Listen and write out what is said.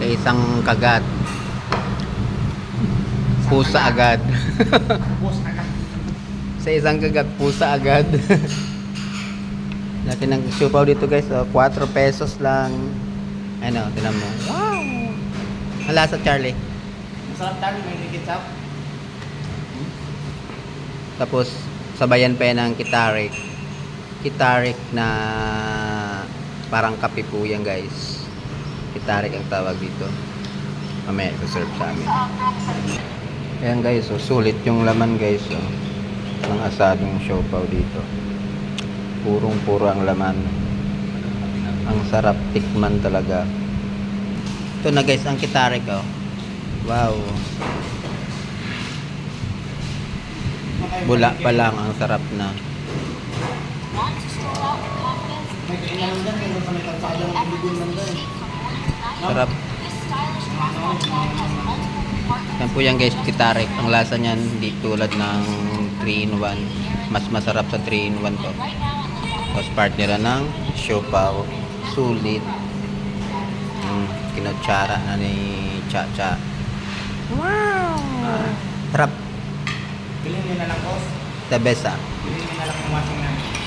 Sa isang kagat. Pusa agad. Sa isang kagat, pusa agad. Natin ang siupaw dito guys. Oh, 4 pesos lang. Ano, tinan mo. Wow! Ang lasa Charlie. Masarap tayo, may ketchup. Tapos, sabayan pa yan ng kitarik. Kitarik na parang kape po yan guys. Kitarik ang tawag dito. Mamaya, serve sa amin. Ayan guys, so sulit yung laman guys. Oh. Ng asadong siopaw dito. Purong-puro ang laman. Ang sarap tikman talaga. Ito na guys, ang kitarik oh. Wow. Bula pa lang, ang sarap na. May Sarap. Yan po yan guys, kitarik. Ang lasa niyan, hindi tulad ng 3 in 1. Mas masarap sa 3 in 1 to. Tapos part nila ng siopaw. Sulit. Mm, kinutsara na ni Cha-Cha. Wow! sarap. Bilhin nyo na lang, boss. The best ah. Bilhin nyo na lang yung namin.